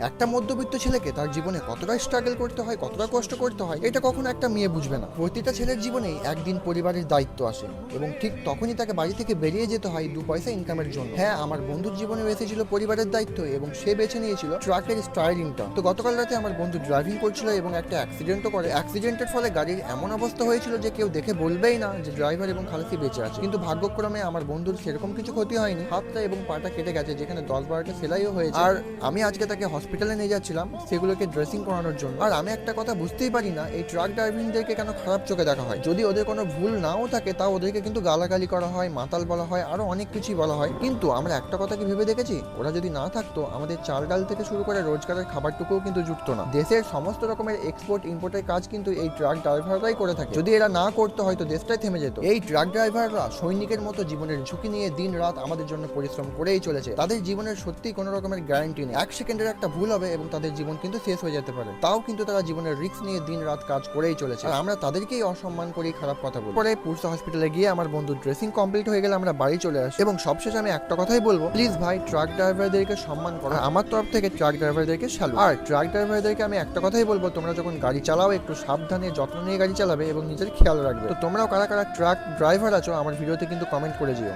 একটা মধ্যবিত্ত ছেলেকে তার জীবনে কতটা স্ট্রাগল করতে হয়, কতটা কষ্ট করতে হয়, এটা কখনো একটা মেয়ে বুঝবে না। প্রতিটা ছেলের জীবনেই একদিন পরিবারের দায়িত্ব আসে এবং ঠিক তখনই তাকে বাড়ি থেকে বেরিয়ে যেতে হয় দু পয়সা ইনকামের জন্য। হ্যাঁ আমার বন্ধুর জীবনে এসেছিল পরিবারের দায়িত্ব এবং সে বেছে নিয়েছিল ট্রাকের স্টায়ারিংটা তো গতকাল রাতে আমার বন্ধু ড্রাইভিং করছিল এবং একটা অ্যাক্সিডেন্টও করে। অ্যাক্সিডেন্টের ফলে গাড়ির এমন অবস্থা হয়েছিল যে কেউ দেখে বলবেই না যে ড্রাইভার এবং খালাসি বেঁচে আছে। কিন্তু ভাগ্যক্রমে আমার বন্ধুর সেরকম কিছু ক্ষতি হয়নি। হাতটা এবং পাটা কেটে গেছে, যেখানে দশ বারোটা সেলাইও হয়েছে। আর আমি আজকে তাকে হসপিটালে নিয়ে যাচ্ছিলাম, সেগুলোকে ড্রেসিং করানোর জন্য। আর আমি একটা কথা বুঝতেই পারি না, এই ট্রাক ড্রাইভিংদেরকে কেন খারাপ চোখে দেখা হয়? যদি ওদের কোনো ভুল নাও থাকে, তাও ওদেরকে কিন্তু গালাগালি করা হয়, মাতাল বলা হয়, আরও অনেক কিছুই বলা হয়। কিন্তু আমরা একটা কথা কি ভেবে দেখেছি? ওরা যদি না থাকতো, আমাদের চাল ডাল থেকে শুরু করে রোজগারের খাবারটুকুও কিন্তু জুটতো না। দেশের সমস্ত রকমের এক্সপোর্ট ইম্পোর্টের কাজ কিন্তু এই ট্রাক ড্রাইভাররাই করে থাকে। যদি এরা না করতো, হয়তো দেশটাই থেমে যেত। এই ট্রাক ড্রাইভাররা সৈনিকের মতো জীবনের ঝুঁকি নিয়ে দিন রাত আমাদের জন্য পরিশ্রম করেই চলেছে। তাদের জীবনের সত্যি কোনো রকমের গ্যারান্টি নেই। এক সেকেন্ডের একটা ভুল হবে এবং তাদের জীবন কিন্তু শেষ হয়ে যেতে পারে। তাও কিন্তু তারা জীবনের রিস্ক নিয়ে দিন রাত কাজ করেই চলেছে। আর আমরা তাদেরকেই অসম্মান করি, খারাপ কথা বলি। পরে পুরসা হসপিটালে গিয়ে আমার বন্ধু ড্রেসিং কমপ্লিট হয়ে গেলে আমরা বাড়ি চলে আসি। এবং সবশেষে আমি একটা কথাই বলব প্লিজ ভাই ট্রাক ড্রাইভারদেরকে সম্মান করো। আমার তরফ থেকে ট্রাক ড্রাইভারদেরকে স্যালুট আর ট্রাক ড্রাইভারদেরকে আমি একটা কথাই বলব, তোমরা যখন গাড়ি চালাও, একটু সাবধানে, যত্ন নিয়ে গাড়ি চালাবে এবং নিজের খেয়াল রাখবে। তো তোমরাও কারা কারা ট্রাক ড্রাইভার আছো, আমার ভিডিওতে কিন্তু কমেন্ট করে যেও।